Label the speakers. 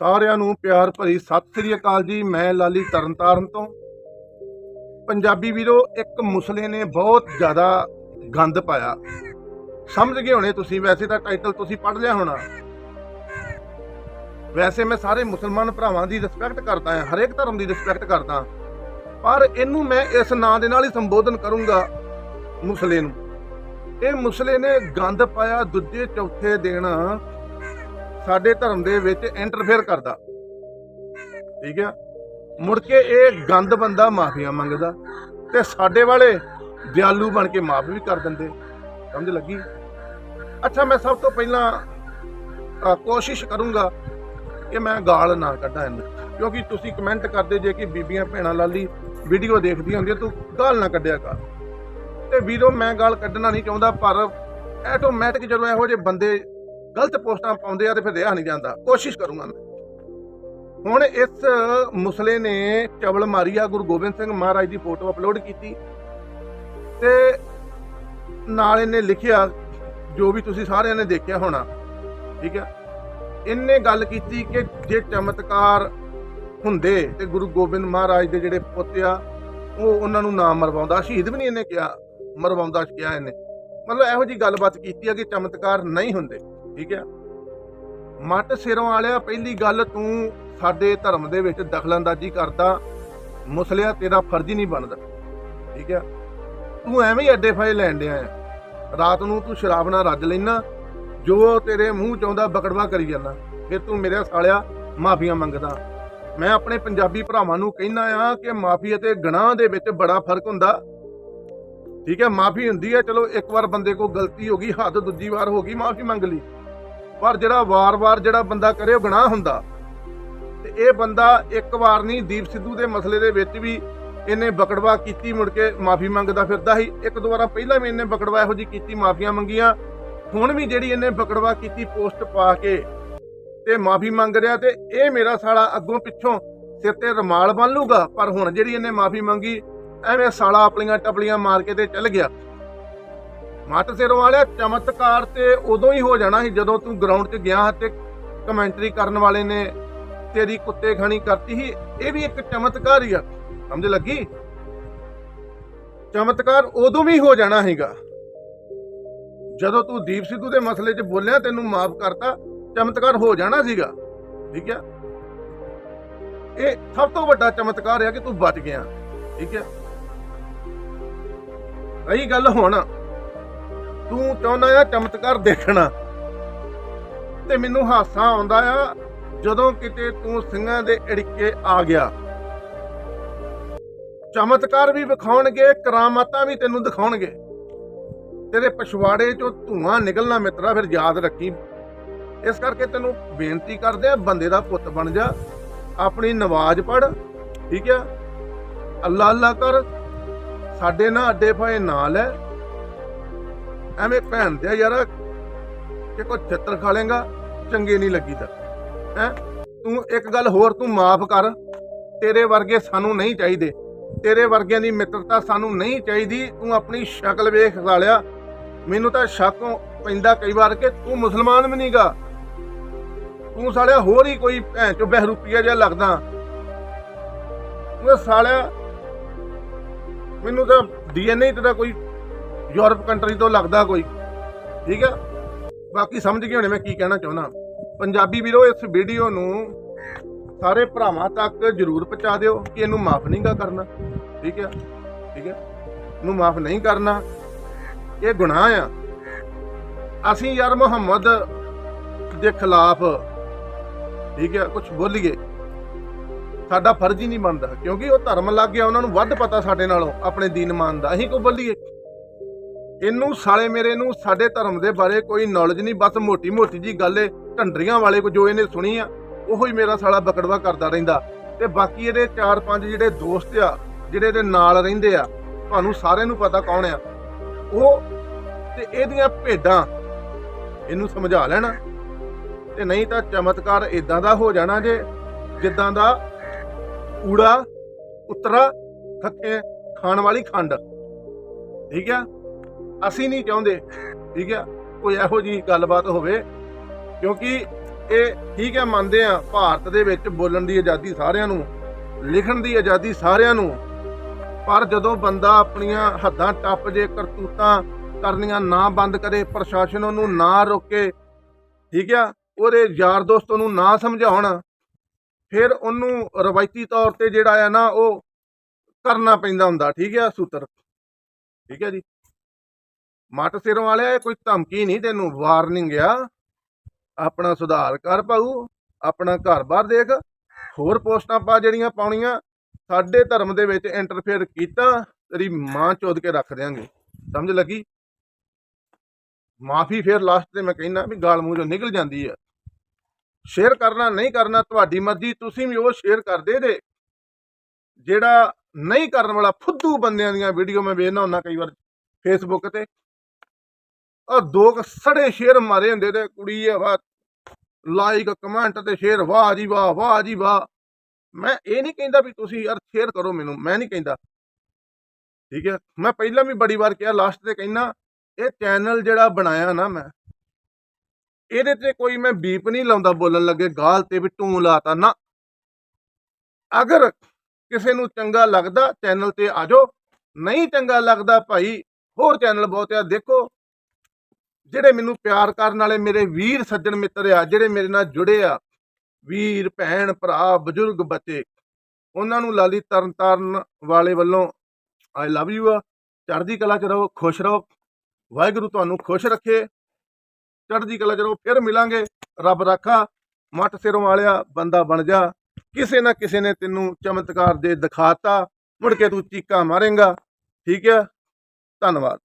Speaker 1: ਸਾਰਿਆਂ ਨੂੰ ਪਿਆਰ ਭਰੀ ਸਤਿ ਸ੍ਰੀ ਅਕਾਲ ਜੀ, ਮੈਂ ਲਾਲੀ ਤਰਨਤਾਰਨ ਤੋਂ। ਪੰਜਾਬੀ ਵੀਰੋ, ਇੱਕ ਮੁਸਲੇ ਨੇ ਬਹੁਤ ਜ਼ਿਆਦਾ ਗੰਦ ਪਾਇਆ। ਸਮਝ ਗਏ ਹੋਣੇ ਤੁਸੀਂ, ਵੈਸੇ ਤਾਂ ਟਾਈਟਲ ਤੁਸੀਂ ਪੜ੍ਹ ਲਿਆ ਹੋਣਾ। ਵੈਸੇ ਮੈਂ ਸਾਰੇ ਮੁਸਲਮਾਨ ਭਰਾਵਾਂ ਦੀ ਰਿਸਪੈਕਟ ਕਰਦਾ ਹਾਂ, ਹਰੇਕ ਧਰਮ ਦੀ ਰਿਸਪੈਕਟ ਕਰਦਾ ਪਰ ਇਹਨੂੰ ਮੈਂ ਇਸ ਨਾਂ ਦੇ ਨਾਲ ਹੀ ਸੰਬੋਧਨ ਕਰੂੰਗਾ ਮੁਸਲੇ ਨੂੰ। ਇਹ ਮੁਸਲੇ ਨੇ ਗੰਦ ਪਾਇਆ, ਦੂਜੇ, ਚੌਥੇ ਦਿਨ ਸਾਡੇ ਧਰਮ ਦੇ ਵਿੱਚ ਇੰਟਰਫੇਅਰ ਕਰਦਾ। ਠੀਕ ਹੈ ਮੁੜ ਕੇ ਇਹ ਗੰਦ ਬੰਦਾ ਮਾਫੀਆਂ ਮੰਗਦਾ ਤੇ ਸਾਡੇ ਵਾਲੇ ਦਿਆਲੂ ਬਣ ਕੇ ਮਾਫ ਵੀ ਕਰ ਦਿੰਦੇ। ਸਮਝ ਲੱਗੀ? ਅੱਛਾ, ਮੈਂ ਸਭ ਤੋਂ ਪਹਿਲਾਂ ਕੋਸ਼ਿਸ਼ ਕਰੂੰਗਾ ਕਿ ਮੈਂ ਗਾਲ ਨਾ ਕੱਢਾਂ ਇਹਨੂੰ। ਕਿਉਂਕਿ ਤੁਸੀਂ ਕਮੈਂਟ ਕਰਦੇ ਜੇ ਕਿ ਬੀਬੀਆਂ ਭੈਣਾਂ ਲਾਲੀ ਵੀਡੀਓ ਦੇਖਦੀਆਂ ਹੁੰਦੀਆਂ, ਤੂੰ ਗਾਲ ਨਾ ਕੱਢਿਆ ਕਰ। ਤੇ ਵੀਰੋ, ਮੈਂ ਗਾਲ ਕੱਢਣਾ ਨਹੀਂ ਚਾਹੁੰਦਾ, ਪਰ ਆਟੋਮੈਟਿਕ ਜਦੋਂ ਇਹੋ ਜਿਹੇ ਬੰਦੇ ਗਲਤ ਪੋਸਟਾਂ ਪਾਉਂਦੇ ਆ ਤੇ ਫਿਰ ਰਿਹਾ ਨਹੀਂ ਜਾਂਦਾ। ਕੋਸ਼ਿਸ਼ ਕਰੂੰਗਾ ਮੈਂ। ਹੁਣ ਇਸ ਮੁਸਲੇ ਨੇ ਚਵਲ ਮਾਰੀ ਆ, ਗੁਰੂ ਗੋਬਿੰਦ ਸਿੰਘ ਮਹਾਰਾਜ ਦੀ ਫੋਟੋ ਅਪਲੋਡ ਕੀਤੀ। ਤੇ ਨਾਲ ਇਹਨੇ ਲਿਖਿਆ, ਜੋ ਵੀ ਤੁਸੀਂ ਸਾਰਿਆਂ ਨੇ ਦੇਖਿਆ ਹੋਣਾ, ਠੀਕ ਹੈ ਇਹਨੇ ਗੱਲ ਕੀਤੀ ਕਿ ਜੇ ਚਮਤਕਾਰ ਹੁੰਦੇ ਤੇ ਗੁਰੂ ਗੋਬਿੰਦ ਮਹਾਰਾਜ ਦੇ ਜਿਹੜੇ ਪੁੱਤ ਆ, ਉਹ ਉਹਨਾਂ ਨੂੰ ਨਾ ਮਰਵਾਉਂਦਾ। ਸ਼ਹੀਦ ਵੀ ਨਹੀਂ ਇਹਨੇ ਕਿਹਾ, ਮਰਵਾਉਂਦਾ ਕਿਹਾ ਇਹਨੇ। ਮਤਲਬ ਇਹੋ ਜੀ ਗੱਲਬਾਤ ਕੀਤੀ ਆ ਕਿ ਚਮਤਕਾਰ ਨਹੀਂ ਹੁੰਦੇ। ਠੀਕ ਹੈ? ਮੱਟ ਸਿਰੋਂ ਵਾਲਿਆ, ਪਹਿਲੀ ਗੱਲ ਤੂੰ ਸਾਡੇ ਧਰਮ ਦੇ ਵਿੱਚ ਦਖਲਅੰਦਾਜ਼ੀ ਕਰਦਾ, ਮੁਸਲਿਆ ਤੇਰਾ ਫਰਜ਼ ਹੀ ਨਹੀਂ ਬਣਦਾ, ਠੀਕ ਹੈ? ਤੂੰ ਐਵੇਂ ਹੀ ਅੱਡੇ ਫਾਇ ਲੈਣ ਡਿਆ ਆ ਰਾਤ ਨੂੰ ਤੂੰ ਸ਼ਰਾਬ ਨਾਲ ਰੱਜ ਲੈਣਾ ਜੋ ਤੇਰੇ ਮੂੰਹ ਚ ਆਉਂਦਾ ਬਕੜਵਾ ਕਰੀ ਜਾਂਦਾ, ਫਿਰ ਤੂੰ ਮੇਰੇ ਸਾਲਿਆ ਮਾਫੀਆਂ ਮੰਗਦਾ। ਮੈਂ ਆਪਣੇ ਪੰਜਾਬੀ ਭਰਾਵਾਂ ਨੂੰ ਕਹਿਣਾ ਆ ਕਿ ਮਾਫੀ ਅਤੇ ਗੁਨਾਹ ਦੇ ਵਿੱਚ ਬੜਾ ਫ਼ਰਕ ਹੁੰਦਾ। ਠੀਕ ਹੈ? ਮਾਫੀ ਹੁੰਦੀ ਹੈ, ਚਲੋ ਇੱਕ ਵਾਰ ਬੰਦੇ ਕੋਲ ਗਲਤੀ ਹੋ ਗਈ, ਹੱਦ ਦੂਜੀ ਵਾਰ ਹੋ ਗਈ, ਮਾਫੀ ਮੰਗ ਲਈ। ਪਰ ਜਿਹੜਾ ਵਾਰ-ਵਾਰ ਜਿਹੜਾ ਬੰਦਾ ਕਰੇ ਉਹ ਗੁਨਾਹ ਹੁੰਦਾ। ਤੇ ਇਹ ਬੰਦਾ ਇੱਕ ਵਾਰ ਨਹੀਂ, ਦੀਪ ਸਿੱਧੂ ਦੇ ਮਸਲੇ ਦੇ ਵਿੱਚ ਵੀ ਇਹਨੇ ਬਕੜਵਾ ਕੀਤੀ, ਮੁੜ ਕੇ ਮਾਫੀ ਮੰਗਦਾ ਫਿਰਦਾ ਸੀ। ਇੱਕ ਦੁਬਾਰਾ ਪਹਿਲਾਂ ਵੀ ਇਹਨੇ ਬਕੜਵਾ ਇਹੋ ਜੀ ਕੀਤੀ, ਮਾਫੀਆਂ ਮੰਗੀਆਂ। ਹੁਣ ਵੀ ਜਿਹੜੀ ਇਹਨੇ ਬਕੜਵਾ ਕੀਤੀ, ਪੋਸਟ ਪਾ ਕੇ ਤੇ ਮਾਫੀ ਮੰਗ ਰਿਹਾ ਤੇ ਇਹ ਮੇਰਾ ਸਾਲਾ ਅੱਗੋਂ ਪਿੱਛੋਂ ਸਿਰ ਤੇ ਰਮਾਲ ਬੰਨ ਲੂਗਾ। ਪਰ ਹੁਣ ਜਿਹੜੀ ਇਹਨੇ ਮਾਫੀ ਮੰਗੀ, ਐਵੇਂ ਸਾਲਾ ਆਪਣੀਆਂ ਟਪਲੀਆਂ ਮਾਰ ਕੇ ਤੇ ਚੱਲ ਗਿਆ। ਮੱਟ ਸਿਰ ਵਾਲਿਆ, ਚਮਤਕਾਰ ਤੇ ਉਦੋਂ ਹੀ ਹੋ ਜਾਣਾ ਸੀ ਜਦੋਂ ਤੂੰ ਗਰਾਊਂਡ 'ਚ ਗਿਆ ਤੇ ਕਮੈਂਟਰੀ ਕਰਨ ਵਾਲੇ ਨੇ ਤੇਰੀ ਕੁੱਤੇ ਖਾਣੀ ਕਰਤੀ ਸੀ। ਇਹ ਵੀ ਇੱਕ ਚਮਤਕਾਰ ਹੀ ਆ। ਸਮਝ ਲੱਗੀ? ਚਮਤਕਾਰ ਉਦੋਂ ਵੀ ਹੋ ਜਾਣਾ ਹੈਗਾ ਜਦੋਂ ਤੂੰ ਦੀਪ ਸਿੱਧੂ ਦੇ ਮਸਲੇ 'ਚ ਬੋਲਿਆ, ਤੈਨੂੰ ਮਾਫ ਕਰਤਾ, ਚਮਤਕਾਰ ਹੋ ਜਾਣਾ ਸੀਗਾ। ਠੀਕ ਹੈ ਇਹ ਸਭ ਤੋਂ ਵੱਡਾ ਚਮਤਕਾਰ ਹੈ ਕਿ ਤੂੰ ਬਚ ਗਿਆ। ਠੀਕ ਹੈ ਰਹੀ ਗੱਲ ਹੁਣ। ਤੂੰ ਚਾਹੁੰਦਾ ਆ ਚਮਤਕਾਰ ਦੇਖਣਾ। ਤੇ ਮੈਨੂੰ ਹਾਸਾ ਆਉਂਦਾ ਆ, ਜਦੋਂ ਕਿਤੇ ਤੂੰ ਸਿੰਘਾਂ ਦੇ ਢਿੱਕੇ ਆ ਗਿਆ। ਚਮਤਕਾਰ ਵੀ ਵਿਖਾਉਣਗੇ, ਕਰਾਮਾਤਾਂ ਵੀ ਤੈਨੂੰ ਦਿਖਾਉਣਗੇ। ਤੇਰੇ ਪਛਵਾੜੇ ਚੋਂ ਧੂਆਂ ਨਿਕਲਣਾ ਮਿੱਤਰਾ, ਫਿਰ ਯਾਦ ਰੱਖੀ। ਇਸ ਕਰਕੇ ਤੈਨੂੰ ਬੇਨਤੀ ਕਰਦੇ ਆ, ਬੰਦੇ ਦਾ ਪੁੱਤ ਬਣ ਜਾ। ਆਪਣੀ ਨਵਾਜ਼ ਪੜ ਠੀਕ ਆ? ਅੱਲਾ ਅੱਲਾ ਕਰ। ਸਾਡੇ ਨਾਲ ਅੱਡੇ ਫਾਏ ਨਾਲ ਹੈ ਐਵੇਂ ਭੈਣ ਦਿਆ ਯਾਰ ਕਿ ਕੋ ਛਿੱਤਰ ਖਾ ਲੇਗਾ ਚੰਗੇ ਨਹੀਂ ਲੱਗੀਦਾ। ਹੈ? ਤੂੰ ਇੱਕ ਗੱਲ ਹੋਰ ਤੂੰ ਮਾਫ ਕਰ। ਤੇਰੇ ਵਰਗੇ ਸਾਨੂੰ ਨਹੀਂ ਚਾਹੀਦੇ। ਤੇਰੇ ਵਰਗਿਆਂ ਦੀ ਮਿੱਤਰਤਾ ਸਾਨੂੰ ਨਹੀਂ ਚਾਹੀਦੀ। ਤੂੰ ਆਪਣੀ ਸ਼ਕਲ ਵੇਖ ਸਾਲਿਆ ਮੈਨੂੰ ਤਾਂ ਸ਼ੱਕ ਪੈਂਦਾ ਕਈ ਵਾਰ ਕਿ ਤੂੰ ਮੁਸਲਮਾਨ ਵੀ ਨਹੀਂਗਾ ਤੂੰ ਸਾਲਿਆ ਹੋਰ ਹੀ ਕੋਈ ਭੈਣ ਚੋ ਬਹਿਰੂਪੀਆ ਜਿਹਾ ਲੱਗਦਾ। ਉਹ ਸਾਲਿਆ, ਮੈਨੂੰ ਤਾਂ ਡੀਐਨਏ ਤੇਰਾ ਕੋਈ ਯੂਰਪ ਕੰਟਰੀ ਤੋਂ ਲੱਗਦਾ ਕੋਈ। ਠੀਕ ਆ ਬਾਕੀ ਸਮਝ ਗਏ ਹੋਣੇ ਮੈਂ ਕੀ ਕਹਿਣਾ ਚਾਹੁੰਦਾ। ਪੰਜਾਬੀ ਵੀਰੋ, ਇਸ ਵੀਡੀਓ ਨੂੰ ਸਾਰੇ ਭਰਾਵਾਂ ਤੱਕ ਜਰੂਰ ਪਹੁੰਚਾ ਦਿਓ ਕਿ ਇਹਨੂੰ ਮਾਫ ਨਹੀਂਗਾ ਕਰਨਾ। ਠੀਕ ਹੈ? ਠੀਕ ਹੈ? ਇਹਨੂੰ ਮਾਫ ਨਹੀਂ ਕਰਨਾ। ਇਹ ਗੁਨਾਹ ਆ। ਅਸੀਂ ਯਾਰ ਮੁਹੰਮਦ ਦੇ ਖਿਲਾਫ, ਠੀਕ ਹੈ ਕੁਝ ਬੋਲੀਏ। ਸਾਡਾ ਫਰਜ਼ ਹੀ ਨਹੀਂ ਬਣਦਾ, ਕਿਉਂਕਿ ਉਹ ਧਰਮ ਲੱਗ ਗਿਆ, ਉਹਨਾਂ ਨੂੰ ਵੱਧ ਪਤਾ ਸਾਡੇ ਨਾਲੋਂ, ਆਪਣੇ ਦੀਨ ਮਾਨ ਦਾ। ਅਸੀਂ ਕੋ ਬੋਲੀਏ? ਇਹਨੂੰ ਸਾਲੇ ਮੇਰੇ ਨੂੰ ਸਾਡੇ ਧਰਮ ਦੇ ਬਾਰੇ ਕੋਈ ਨੌਲੇਜ ਨਹੀਂ, ਬਸ ਮੋਟੀ ਮੋਟੀ ਜੀ ਗੱਲ ਏ। ਢੰਡਰੀਆਂ ਵਾਲੇ ਕੋ ਜੋ ਇਹਨੇ ਸੁਣੀ ਆ, ਉਹੋ ਹੀ ਮੇਰਾ ਸਾਲਾ ਬਕੜਵਾ ਕਰਦਾ ਰਹਿੰਦਾ। ਤੇ ਬਾਕੀ ਇਹਦੇ 4-5 ਜਿਹੜੇ ਦੋਸਤ ਆ, ਜਿਹੜੇ ਇਹਦੇ ਨਾਲ ਰਹਿੰਦੇ ਆ, ਤੁਹਾਨੂੰ ਸਾਰਿਆਂ ਨੂੰ ਪਤਾ ਕੌਣ ਆ। ਉਹ ਤੇ ਇਹਦੀਆਂ ਭੇਡਾਂ, ਇਹਨੂੰ ਸਮਝਾ ਲੈਣਾ। ਤੇ ਨਹੀਂ ਤਾਂ ਚਮਤਕਾਰ ਇਦਾਂ ਦਾ ਹੋ ਜਾਣਾ ਜੇ, ਜਿੱਦਾਂ ਦਾ ਊੜਾ ਉਤਰਾ ਖੱਕੇ ਖਾਣ ਵਾਲੀ ਖੰਡ। ਠੀਕ ਆ? ਅਸੀਂ ਨਹੀਂ ਚਾਹੁੰਦੇ, ਠੀਕ ਹੈ ਕੋਈ ਇਹੋ ਜੀ ਗੱਲਬਾਤ ਹੋਵੇ, ਕਿਉਂਕਿ ਇਹ ਠੀਕ ਹੈ ਮੰਨਦੇ ਆ, ਭਾਰਤ ਦੇ ਵਿੱਚ ਬੋਲਣ ਦੀ ਆਜ਼ਾਦੀ ਸਾਰਿਆਂ ਨੂੰ, ਲਿਖਣ ਦੀ ਆਜ਼ਾਦੀ ਸਾਰਿਆਂ ਨੂੰ, ਪਰ ਜਦੋਂ ਬੰਦਾ ਆਪਣੀਆਂ ਹੱਦਾਂ ਟੱਪ ਜੇ, ਕਰਤੂਤਾਂ ਕਰਨੀਆਂ ਨਾ ਬੰਦ ਕਰੇ, ਪ੍ਰਸ਼ਾਸਨ ਉਹਨੂੰ ਨਾ ਰੋਕੇ, ਠੀਕ ਆ, ਉਹਦੇ ਯਾਰ ਦੋਸਤ ਉਹਨੂੰ ਨਾ ਸਮਝਾਉਣ, ਫਿਰ ਉਹਨੂੰ ਰਵਾਇਤੀ ਤੌਰ ਤੇ ਜਿਹੜਾ ਆ ਨਾ, ਉਹ ਕਰਨਾ ਪੈਂਦਾ ਹੁੰਦਾ, ਠੀਕ ਆ, ਸੂਤਰ, ਠੀਕ ਹੈ ਜੀ। ਮੱਟ ਸਿਰੋਂ ਵਾਲਿਆ ਕੋਈ ਧਮਕੀ ਨਹੀਂ ਤੈਨੂੰ ਵਾਰਨਿੰਗ ਆ। ਆਪਣਾ ਸੁਧਾਰ ਕਰ ਪਾਉ ਆਪਣਾ ਘਰ-ਬਾਰ ਦੇਖ। ਹੋਰ ਪੋਸਟਾਂ ਪਾ ਜਿਹੜੀਆਂ ਪਾਉਣੀਆਂ, ਸਾਡੇ ਧਰਮ ਦੇ ਵਿੱਚ ਇੰਟਰਫੇਅਰ ਕੀਤਾ, ਤੇਰੀ ਮਾਂ ਚੋਦ ਕੇ ਰੱਖ ਦਿਆਂਗੇ। ਸਮਝ ਲੱਗੀ? ਮਾਫੀ ਫਿਰ ਲਾਸਟ ਤੇ ਮੈਂ ਕਹਿੰਦਾ ਵੀ ਗਾਲ ਮੂੰਹ ਚੋਂ ਨਿਕਲ ਜਾਂਦੀ ਆ। ਸ਼ੇਅਰ ਕਰਨਾ ਨਹੀਂ ਕਰਨਾ, ਤੁਹਾਡੀ ਮਰਜ਼ੀ, ਤੁਸੀਂ ਵੀ ਉਹ ਸ਼ੇਅਰ ਕਰਦੇ ਦੇ ਜਿਹੜਾ ਨਹੀਂ ਕਰਨ ਵਾਲਾ ਫੁੱਦੂ ਬੰਦਿਆਂ ਦੀਆਂ ਵੀਡੀਓ ਮੈਂ ਵੇਖਦਾ ਹੁੰਦਾ ਕਈ ਵਾਰ ਫੇਸਬੁੱਕ ਤੇ। ਉਹ ਦੋ ਕੁ ਸੜੇ ਸ਼ੇਰ ਮਾਰੇ ਹੁੰਦੇ ਤੇ ਕੁੜੀ ਆ ਵਾ ਲਾਈਕ ਕਮੈਂਟ ਤੇ ਸ਼ੇਅਰ ਵਾਹ ਜੀ ਵਾਹ ਵਾਹ ਜੀ ਵਾਹ। ਮੈਂ ਇਹ ਨਹੀਂ ਕਹਿੰਦਾ ਵੀ ਤੁਸੀਂ ਯਾਰ ਸ਼ੇਅਰ ਕਰੋ ਮੈਨੂੰ, ਮੈਂ ਨਹੀਂ ਕਹਿੰਦਾ। ਠੀਕ ਹੈ, ਮੈਂ ਪਹਿਲਾਂ ਵੀ ਬੜੀ ਵਾਰ ਕਿਹਾ ਲਾਸਟ ਤੇ ਕਹਿੰਦਾ, ਇਹ ਚੈਨਲ ਜਿਹੜਾ ਬਣਾਇਆ ਨਾ ਮੈਂ, ਇਹਦੇ ਤੇ ਕੋਈ ਮੈਂ ਬੀਪ ਨਹੀਂ ਲਾਉਂਦਾ ਬੋਲਣ ਲੱਗੇ, ਗਾਲ ਤੇ ਵੀ ਟੂੰ ਲਾਤਾ ਨਾ। ਅਗਰ ਕਿਸੇ ਨੂੰ ਚੰਗਾ ਲੱਗਦਾ ਚੈਨਲ ਤੇ ਆ ਜਾਓ। ਨਹੀਂ ਚੰਗਾ ਲੱਗਦਾ ਭਾਈ, ਹੋਰ ਚੈਨਲ ਬਹੁਤ ਆ, ਦੇਖੋ। ਜਿਹੜੇ ਮੈਨੂੰ ਪਿਆਰ ਕਰਨ ਵਾਲੇ ਮੇਰੇ ਵੀਰ ਸੱਜਣ ਮਿੱਤਰ ਆ, ਜਿਹੜੇ ਮੇਰੇ ਨਾਲ ਜੁੜੇ ਆ, ਵੀਰ, ਭੈਣ, ਭਰਾ, ਬਜ਼ੁਰਗ, ਬੱਚੇ, ਉਹਨਾਂ ਨੂੰ ਲਾਲੀ ਤਰਨ ਤਾਰਨ ਵਾਲੇ ਵੱਲੋਂ ਆਈ ਲਵ ਯੂ ਆ। ਚੜ੍ਹਦੀ ਕਲਾ ਚ ਰਹੋ, ਖੁਸ਼ ਰਹੋ। ਵਾਹਿਗੁਰੂ ਤੁਹਾਨੂੰ ਖੁਸ਼ ਰੱਖੇ। ਚੜ੍ਹਦੀ ਕਲਾ ਚ ਰਹੋ, ਫਿਰ ਮਿਲਾਂਗੇ। ਰੱਬ ਰਾਖਾ ਮੱਟ ਸਿਰੋਂ ਵਾਲਿਆ, ਬੰਦਾ ਬਣ ਜਾ। ਕਿਸੇ ਨਾ ਕਿਸੇ ਨੇ ਤੈਨੂੰ ਚਮਤਕਾਰ ਦੇ ਦਿਖਾਤਾ। ਮੁੜ ਕੇ ਤੂੰ ਚੀਕਾਂ ਮਾਰੇਗਾ। ਠੀਕ ਹੈ ਧੰਨਵਾਦ।